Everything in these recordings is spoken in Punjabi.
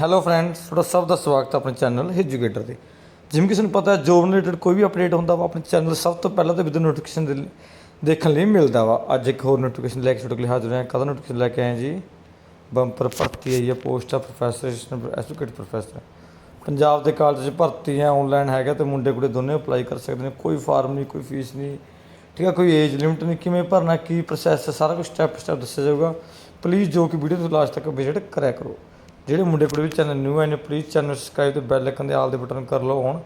ਹੈਲੋ ਫਰੈਂਡਸ ਤੁਹਾਡਾ ਸਭ ਦਾ ਸਵਾਗਤ ਹੈ ਆਪਣੇ ਚੈਨਲ ਐਜੂਕੇਟਰ ਤੇ। ਜਿਵੇਂ ਕਿ ਤੁਹਾਨੂੰ ਪਤਾ ਹੈ ਜੋਬ ਰਿਲੇਟਡ ਕੋਈ ਵੀ ਅਪਡੇਟ ਹੁੰਦਾ ਵਾ, ਆਪਣੇ ਚੈਨਲ ਸਭ ਤੋਂ ਪਹਿਲਾਂ ਤਾਂ ਵਿਦ ਨੋਟੀਫਿਕੇਸ਼ਨ ਦੇਖਣ ਲਈ ਮਿਲਦਾ ਵਾ। ਅੱਜ ਇੱਕ ਹੋਰ ਨੋਟੀਫਿਕੇਸ਼ਨ ਲੈ ਕੇ ਤੁਹਾਡੇ ਕੋਲ ਹਾਜ਼ਰ ਹਾਂ। ਕਦਾ ਨੋਟੀਫਿਕੇਸ਼ਨ ਲੈ ਕੇ ਆਏ ਜੀ? ਬੰਪਰ ਭਰਤੀ ਆਈ ਹੈ ਪੋਸਟ ਆ ਪ੍ਰੋਫੈਸਰ ਐਜੂਕੇਟ ਪ੍ਰੋਫੈਸਰ ਪੰਜਾਬ ਦੇ ਕਾਲਜ 'ਚ ਭਰਤੀ ਹੈ ਆਨਲਾਈਨ ਹੈਗਾ ਤੇ ਮੁੰਡੇ ਕੁੜੇ ਦੋਨੇ ਅਪਲਾਈ ਕਰ ਸਕਦੇ ਨੇ। ਕੋਈ ਫਾਰਮ ਨਹੀਂ, ਕੋਈ ਫੀਸ ਨਹੀਂ। ਠੀਕ ਹੈ ਕੋਈ ਏਜ ਲਿਮਿਟ ਨਹੀਂ। ਕਿਵੇਂ ਭਰਨਾ, ਕੀ ਪ੍ਰੋਸੈਸ ਹੈ, ਸਾਰਾ ਕੁਝ ਸਟੈਪ ਸਟੈਪ ਦੱਸਿਆ ਜਾਊਗਾ। ਪਲੀਜ਼ ਜੋ ਕਿ ਵੀਡੀਓ ਤੋਂ ਲਾਸਟ ਤੱਕ ਵਿਜ਼ਿਟ ਕਰਿਆ ਕਰੋ। ਜਿਹੜੇ ਮੁੰਡੇ ਕੁੜੀ ਵੀ channel new N please channel subscribe ਤੇ ਬੈਲ ਆਈਕਨ ਦੇ ਆਲ ਦੇ ਬਟਨ ਕਰ ਲਓ ਔਨ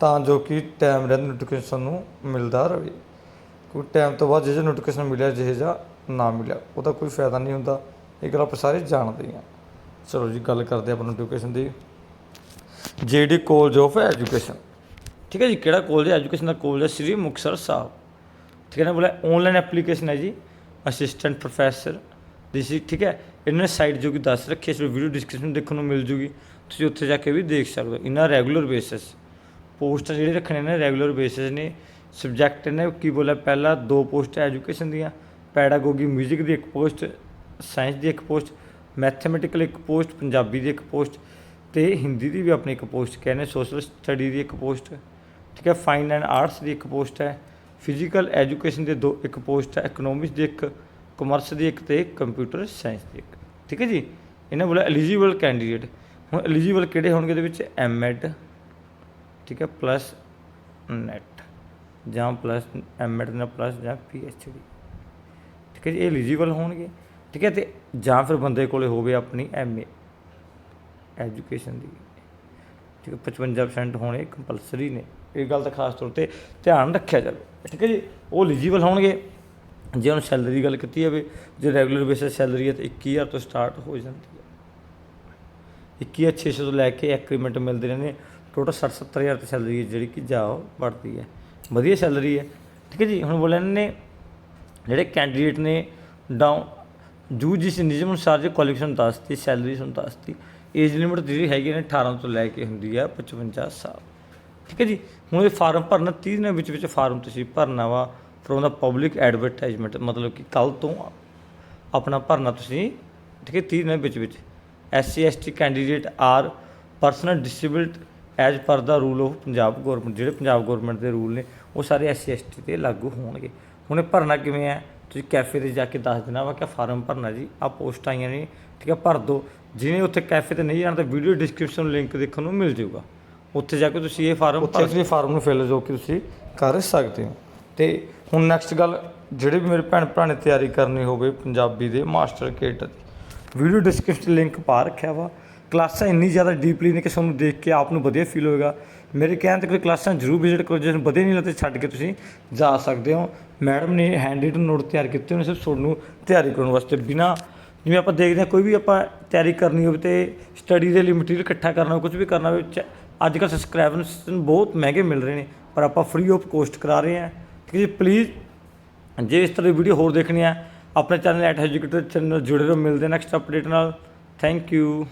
ਤਾਂ ਜੋ ਕਿ ਟਾਈਮ ਰਹਿੰਦੇ ਨੋਟੀਫਿਕੇਸ਼ਨ ਨੂੰ ਮਿਲਦਾ ਰਹੇ। ਕੋਈ ਟਾਈਮ ਤੋਂ ਬਾਅਦ ਜਿਹੜਾ ਨੋਟੀਫਿਕੇਸ਼ਨ ਮਿਲਿਆ, ਜਿਹੇ ਜਾਂ ਨਾ ਮਿਲਿਆ, ਉਹਦਾ ਕੋਈ ਫਾਇਦਾ ਨਹੀਂ ਹੁੰਦਾ। ਇਹ ਗੱਲ ਆਪਾਂ ਸਾਰੇ ਜਾਣਦੇ ਹਾਂ ਚਲੋ ਜੀ, ਗੱਲ ਕਰਦੇ ਆਪਾਂ ਨੋਟੀਫਿਕੇਸ਼ਨ ਦੀ। ਜੀਡੀ ਕਾਲਜ ਆਫ ਐਜੂਕੇਸ਼ਨ ਠੀਕ ਹੈ ਜੀ, ਕਿਹੜਾ ਕਾਲਜ ਹੈ? ਐਜੂਕੇਸ਼ਨ ਦਾ ਕਾਲਜ ਹੈ ਸ੍ਰੀ ਮੁਕਤਸਰ ਸਾਹਿਬ। ਠੀਕ ਹੈ ਨਾ ਬੋਲੇ ਆਨਲਾਈਨ ਐਪਲੀਕੇਸ਼ਨ ਹੈ ਜੀ। ਅਸਿਸਟੈਂਟ ਪ੍ਰੋਫੈਸਰ ਦੀ ਸੀ, ਠੀਕ ਹੈ। ਇਹਨਾਂ ਨੇ ਸਾਈਟ ਜੋ ਕਿ ਦੱਸ ਰੱਖੀ ਹੈ ਇਸ ਵੀਡੀਓ ਡਿਸਕ੍ਰਿਪਸ਼ਨ ਦੇਖਣ ਨੂੰ ਮਿਲ ਜੂਗੀ। ਤੁਸੀਂ ਉੱਥੇ ਜਾ ਕੇ ਵੀ ਦੇਖ ਸਕਦੇ ਹੋ। ਇਹਨਾਂ ਰੈਗੂਲਰ ਬੇਸਿਸ ਪੋਸਟਾਂ ਜਿਹੜੇ ਰੱਖਣੇ ਨੇ ਰੈਗੂਲਰ ਬੇਸਿਸ ਨੇ। ਸਬਜੈਕਟ ਨੇ, ਕੀ ਬੋਲਿਆ, ਪਹਿਲਾ ਦੋ ਪੋਸਟ ਐਜੂਕੇਸ਼ਨ ਦੀਆਂ ਪੈਡਾਗੋਗੀ 뮤직 ਦੀ ਇੱਕ ਪੋਸਟ ਸਾਇੰਸ ਦੀ ਇੱਕ ਪੋਸਟ ਮੈਥਮੈਟੀਕਲ ਇੱਕ ਪੋਸਟ, ਪੰਜਾਬੀ ਦੀ ਇੱਕ ਪੋਸਟ ਤੇ ਹਿੰਦੀ ਦੀ ਵੀ ਆਪਣੀ ਇੱਕ ਪੋਸਟ ਕਹਿੰਦੇ ਸੋਸ਼ਲ ਸਟੱਡੀ ਦੀ ਇੱਕ ਪੋਸਟ, ਠੀਕ ਹੈ ਫਾਈਨ ਐਂਡ ਆਰਟਸ ਦੀ ਇੱਕ ਪੋਸਟ ਹੈ। ਫਿਜ਼ੀਕਲ ਐਜੂਕੇਸ਼ਨ ਦੇ ਦੋ ਇੱਕ ਪੋਸਟ ਹੈ ਇਕਨੋਮਿਕਸ ਦੀ ਇੱਕ ਕਮਰਸ ਦੀ ਇੱਕ ਤੇ ਕੰਪਿਊਟਰ ਸਾਇੰਸ ਦੀ ਇੱਕ। ਠੀਕ ਹੈ ਜੀ? ਇਹਨਾਂ ਬੋਲਿਆ ਐਲੀਜੀਬਲ ਕੈਂਡੀਡੇਟ ਹੁਣ ਐਲੀਜੀਬਲ ਕਿਹੜੇ ਹੋਣਗੇ ਇਹਦੇ ਵਿੱਚ? ਐਮਐਡ ਠੀਕ ਹੈ ਪਲੱਸ ਨੈਟ ਜਾਂ ਪਲੱਸ ਐਮਐਡ ਨਾਲ ਪਲੱਸ ਜਾਂ ਪੀਐਚਡੀ ਠੀਕ ਹੈ ਜੀ, ਇਹ ਐਲੀਜੀਬਲ ਹੋਣਗੇ। ਠੀਕ ਹੈ, ਤੇ ਜਾਂ ਫਿਰ ਬੰਦੇ ਕੋਲੇ ਹੋਵੇ ਆਪਣੀ ਐਮਏ ਐਜੂਕੇਸ਼ਨ ਦੀ। ਠੀਕ ਹੈ 55% ਹੋਣੇ ਕੰਪਲਸਰੀ ਨੇ। ਇਹ ਗੱਲ ਤਾਂ ਖਾਸ ਤੌਰ ਤੇ ਧਿਆਨ ਰੱਖਿਆ ਜਾਵੇ। ਠੀਕ ਹੈ ਜੀ, ਉਹ ਐਲੀਜੀਬਲ ਹੋਣਗੇ। ਜੇ ਹੁਣ ਸੈਲਰੀ ਦੀ ਗੱਲ ਕੀਤੀ ਜਾਵੇ, ਜੇ ਰੈਗੂਲਰ ਬੇਸਿਸ ਸੈਲਰੀ ਹੈ ਤਾਂ 21000 ਤੋਂ ਸਟਾਰਟ ਹੋ ਜਾਂਦੀ ਹੈ। 21600 ਤੋਂ ਲੈ ਕੇ ਐਕਰੀਮੈਂਟ ਮਿਲਦੇ ਰਹਿੰਦੇ ਟੋਟਲ 60 70000 ਤੇ ਸੈਲਰੀ ਹੈ ਜਿਹੜੀ ਕਿ ਜਾ ਵੱਧਦੀ ਹੈ। ਵਧੀਆ ਸੈਲਰੀ ਹੈ। ਠੀਕ ਹੈ ਜੀ, ਹੁਣ ਬੋਲੇ ਇਹਨਾਂ ਨੇ ਜਿਹੜੇ ਕੈਂਡੀਡੇਟ ਨੇ ਡਾਊਨ ਜੂ ਜਿਸ ਨਿਯਮ ਅਨੁਸਾਰ ਜੇ ਕੁਆਲੀਫਿਕੇਸ਼ਨ ਦੱਸਤੀ ਸੈਲਰੀ ਸਾਨੂੰ ਦੱਸਤੀ ਏਜ ਲਿਮਿਟ ਜਿਹੜੀ ਹੈਗੀ ਨੇ 18 ਤੋਂ ਲੈ ਕੇ ਹੁੰਦੀ ਹੈ 55 ਸਾਲ। ਠੀਕ ਹੈ ਜੀ, ਹੁਣ ਇਹ ਫਾਰਮ ਭਰਨਾ 30 ਦਿਨਾਂ ਵਿੱਚ ਵਿੱਚ ਫਾਰਮ ਤੁਸੀਂ ਭਰਨਾ ਵਾ। ਫਰੋਮ ਦਾ ਪਬਲਿਕ ਐਡਵਰਟਾਈਜ਼ਮੈਂਟ ਮਤਲਬ ਕਿ ਕੱਲ ਤੋਂ ਆਪਣਾ ਭਰਨਾ ਤੁਸੀਂ ਠੀਕ ਹੈ 30 ਦਿਨਾਂ ਵਿੱਚ ਵਿੱਚ। S C S T candidate are personal disabled as per the rule of Punjab government ਜਿਹੜੇ ਪੰਜਾਬ ਗਵਰਨਮੈਂਟ ਦੇ ਰੂਲ ਨੇ ਉਹ ਸਾਰੇ ਐਸ ਸੀ ਐਸ ਟੀ ਤੇ ਲਾਗੂ ਹੋਣਗੇ। ਹੁਣ ਇਹ ਭਰਨਾ ਕਿਵੇਂ ਹੈ? ਤੁਸੀਂ ਕੈਫੇ ਤੇ ਜਾ ਕੇ ਦੱਸ ਦੇਣਾ ਵਾ ਕਿ ਫਾਰਮ ਭਰਨਾ ਜੀ ਆ ਪੋਸਟ ਆਈਆਂ ਨੇ ਠੀਕ ਹੈ ਭਰ ਦਿਓ। ਜਿਹਨੇ ਉੱਥੇ ਕੈਫੇ ਤੇ ਨਹੀਂ ਜਾਣਾ ਤਾਂ ਵੀਡੀਓ ਡਿਸਕ੍ਰਿਪਸ਼ਨ ਲਿੰਕ ਦੇਖਣ ਨੂੰ ਮਿਲ ਜਾਊਗਾ। ਉੱਥੇ ਜਾ ਕੇ ਤੁਸੀਂ ਇਹ ਫਾਰਮ ਉੱਥੇ ਤੁਸੀਂ ਫਾਰਮ ਨੂੰ ਫਿਲ ਜੋ ਕਿ ਤੁਸੀਂ ਕਰ ਸਕਦੇ ਹੋ। ਤੇ ਹੁਣ ਨੈਕਸਟ ਗੱਲ ਜਿਹੜੇ ਵੀ ਮੇਰੇ ਭੈਣ ਭਰਾ ਨੇ ਤਿਆਰੀ ਕਰਨੀ ਹੋਵੇ ਪੰਜਾਬੀ ਦੇ master Kate video description link ਪਾ ਰੱਖਿਆ ਵਾ। ਕਲਾਸਾਂ ਇੰਨੀ ਜ਼ਿਆਦਾ ਡੀਪਲੀ ਨੇ ਕਿ ਤੁਹਾਨੂੰ ਦੇਖ ਕੇ ਆਪ ਨੂੰ ਵਧੀਆ ਫੀਲ ਹੋਏਗਾ। ਮੇਰੇ ਕਹਿਣ ਤੇ ਕੋਈ ਕਲਾਸਾਂ ਜ਼ਰੂਰ ਵਿਜ਼ਿਟ ਕਰੋ, ਜੇ ਤੁਹਾਨੂੰ ਵਧੀਆ ਨਹੀਂ ਲੱਗਦਾ ਛੱਡ ਕੇ ਤੁਸੀਂ ਜਾ ਸਕਦੇ ਹੋ। ਮੈਡਮ ਨੇ ਹੈਂਡ ਰਿਟਨ ਨੋਟ ਤਿਆਰ ਕੀਤੇ ਹੋਏ ਸਿਰਫ ਤੁਹਾਨੂੰ ਤਿਆਰੀ ਕਰਨ ਵਾਸਤੇ ਬਿਨਾ ਜਿਵੇਂ ਆਪਾਂ ਦੇਖਦੇ ਹਾਂ ਕੋਈ ਵੀ ਆਪਾਂ ਤਿਆਰੀ ਕਰਨੀ ਹੋਵੇ ਤੇ ਸਟੱਡੀ ਦੇ ਲਈ ਮਟੀਰੀਅਲ ਇਕੱਠਾ ਕਰਨਾ ਹੋਵੇ ਕੁਝ ਵੀ ਕਰਨਾ ਹੋਵੇ ਅੱਜ ਕੱਲ੍ਹ ਸਬਸਕ੍ਰਾਈਬਰਸ ਬਹੁਤ ਮਹਿੰਗੇ ਮਿਲ ਰਹੇ ਨੇ, ਪਰ ਆਪਾਂ ਫ੍ਰੀ ਆਫ ਕੋਸਟ ਕਰਾ ਰਹੇ ਹਾਂ। ਠੀਕ ਜੀ ਪਲੀਜ਼ ਜੇ ਇਸ ਤਰ੍ਹਾਂ ਦੀ ਵੀਡੀਓ ਹੋਰ ਦੇਖਣੀ ਹੈ, ਆਪਣੇ ਚੈਨਲ ਐਟ ਐਜੂਕੇਟਰ ਚੈਨਲ ਜੁੜੇ ਰਹੋ, ਮਿਲਦੇ ਨੈਕਸਟ ਅਪਡੇਟ ਨਾਲ। Thank you